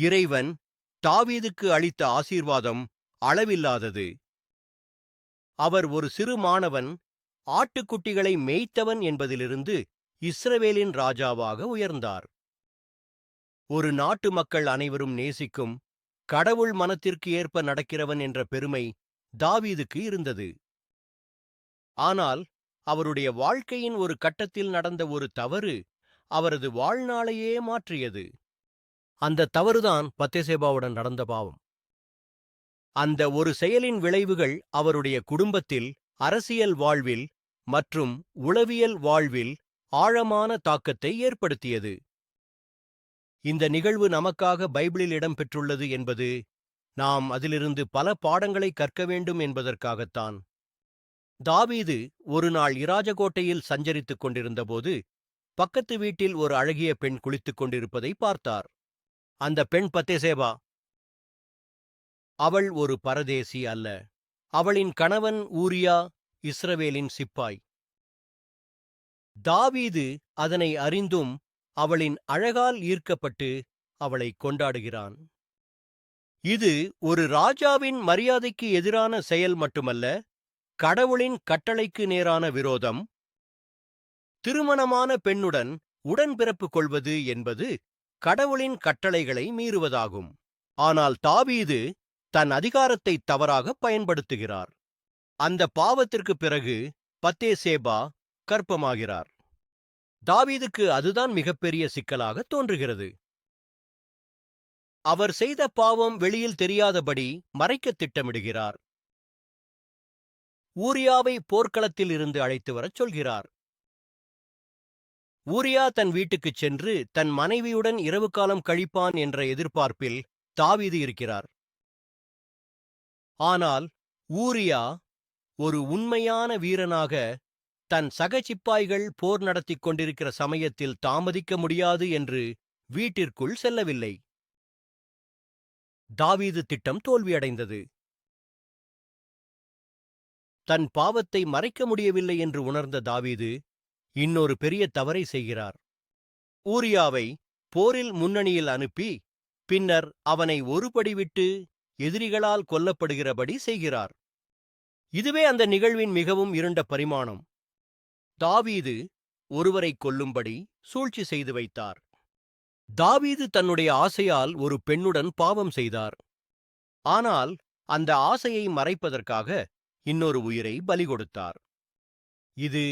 இறைவன் தாவீதுக்கு அளித்த ஆசீர்வாதம் அளவில்லாதது. அவர் ஒரு சிறு மாணவன் ஆட்டுக்குட்டிகளை மேய்த்தவன் என்பதிலிருந்து இஸ்ரவேலின் ராஜாவாக உயர்ந்தார். ஒரு நாட்டு மக்கள் அனைவரும் நேசிக்கும் கடவுள் மனத்திற்கு ஏற்ப நடக்கிறவன் என்ற பெருமை தாவீதுக்கு இருந்தது. ஆனால் அவருடைய வாழ்க்கையின் ஒரு கட்டத்தில் நடந்த ஒரு தவறு அவரது வாழ்நாளையே மாற்றியது. அந்த தவறுதான் பத்தேசேபாவுடன் நடந்த பாவம். அந்த ஒரு செயலின் விளைவுகள் அவருடைய குடும்பத்தில் அரசியல் வாழ்வில் மற்றும் உளவியல் வாழ்வில் ஆழமான தாக்கத்தை ஏற்படுத்தியது. இந்த நிகழ்வு நமக்காக பைபிளில் இடம்பெற்றுள்ளது என்பது நாம் அதிலிருந்து பல பாடங்களை கற்க வேண்டும் என்பதற்காகத்தான். தாவீது ஒரு நாள் இராஜகோட்டையில் சஞ்சரித்துக் கொண்டிருந்தபோது பக்கத்து வீட்டில் ஒரு அழகிய பெண் குளித்துக் கொண்டிருப்பதை பார்த்தார். அந்த பெண் பத்தேசேபா? அவள் ஒரு பரதேசி அல்ல. அவளின் கணவன் ஊரியா இஸ்ரவேலின் சிப்பாய். தாவீது அதனை அறிந்தும் அவளின் அழகால் ஈர்க்கப்பட்டு அவளை கொண்டாடுகிறான். இது ஒரு ராஜாவின் மரியாதைக்கு எதிரான செயல் மட்டுமல்ல கடவுளின் கட்டளைக்கு நேரான விரோதம். திருமணமான பெண்ணுடன் உடன்பிறப்பு கொள்வது என்பது கடவுளின் கட்டளைகளை மீறுவதாகும். ஆனால் தாவீது தன் அதிகாரத்தை தவறாக பயன்படுத்துகிறார். அந்த பாவத்திற்கு பிறகு பத்தேசேபா கற்பமாகிறார். தாவீதுக்கு அதுதான் மிகப்பெரிய சிக்கலாக தோன்றுகிறது. அவர் செய்த பாவம் வெளியில் தெரியாதபடி மறைக்க திட்டமிடுகிறார். ஊரியாவை போர்க்களத்தில் இருந்து அழைத்து வரச் சொல்கிறார். ஊரியா தன் வீட்டுக்குச் சென்று தன் மனைவியுடன் இரவு காலம் கழிப்பான் என்ற எதிர்பார்ப்பில் தாவீது இருக்கிறார். ஆனால் ஊரியா ஒரு உண்மையான வீரனாக தன் சக சிப்பாய்கள் போர் நடத்திக் கொண்டிருக்கிற சமயத்தில் தாமதிக்க முடியாது என்று வீட்டிற்குள் செல்லவில்லை. தாவீது திட்டம் தோல்வியடைந்தது. தன் பாவத்தை மறைக்க முடியவில்லை என்று உணர்ந்த தாவீது இன்னொரு பெரிய தவறை செய்கிறார். ஊரியாவை போரில் முன்னணியில் அனுப்பி பின்னர் அவனை ஒருபடி விட்டு எதிரிகளால் கொல்லப்படுகிறபடி செய்கிறார். இதுவே அந்த நிகழ்வின் மிகவும் இருண்ட பரிமாணம். தாவீது ஒருவரை கொல்லும்படி சூழ்ச்சி செய்து வைத்தார். தாவீது தன்னுடைய ஆசையால் ஒரு பெண்ணுடன் பாவம் செய்தார். ஆனால் அந்த ஆசையை மறைப்பதற்காக இன்னொரு உயிரை பலி கொடுத்தார். இது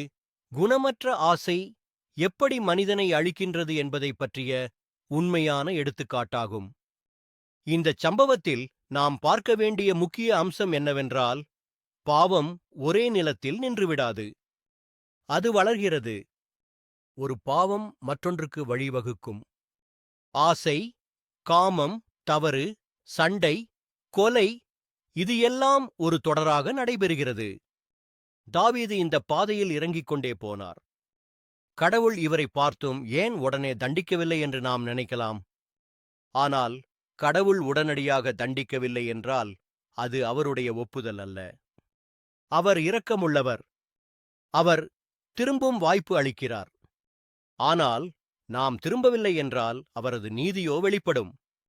குணமற்ற ஆசை எப்படி மனிதனை அழிக்கின்றது என்பதைப் பற்றிய உண்மையான எடுத்துக்காட்டாகும். இந்தச் சம்பவத்தில் நாம் பார்க்க வேண்டிய முக்கிய அம்சம் என்னவென்றால் பாவம் ஒரே நிலத்தில் நின்றுவிடாது. அது வளர்கிறது. ஒரு பாவம் மற்றொன்றுக்கு வழிவகுக்கும். ஆசை காமம் தவறு சண்டை கொலை இது எல்லாம் ஒரு தொடராக நடைபெறுகிறது. தாவீது இந்த பாதையில் இறங்கிக் கொண்டே போனார். கடவுள் இவரை பார்த்தும் ஏன் உடனே தண்டிக்கவில்லை என்று நாம் நினைக்கலாம்? ஆனால் கடவுள் உடனடியாக தண்டிக்கவில்லை என்றால் அது அவருடைய ஒப்புதல் அல்ல. அவர் இரக்கமுள்ளவர். அவர் திரும்பும் வாய்ப்பு அளிக்கிறார். ஆனால் நாம் திரும்பவில்லை என்றால் அவரது நீதியோ வெளிப்படும்.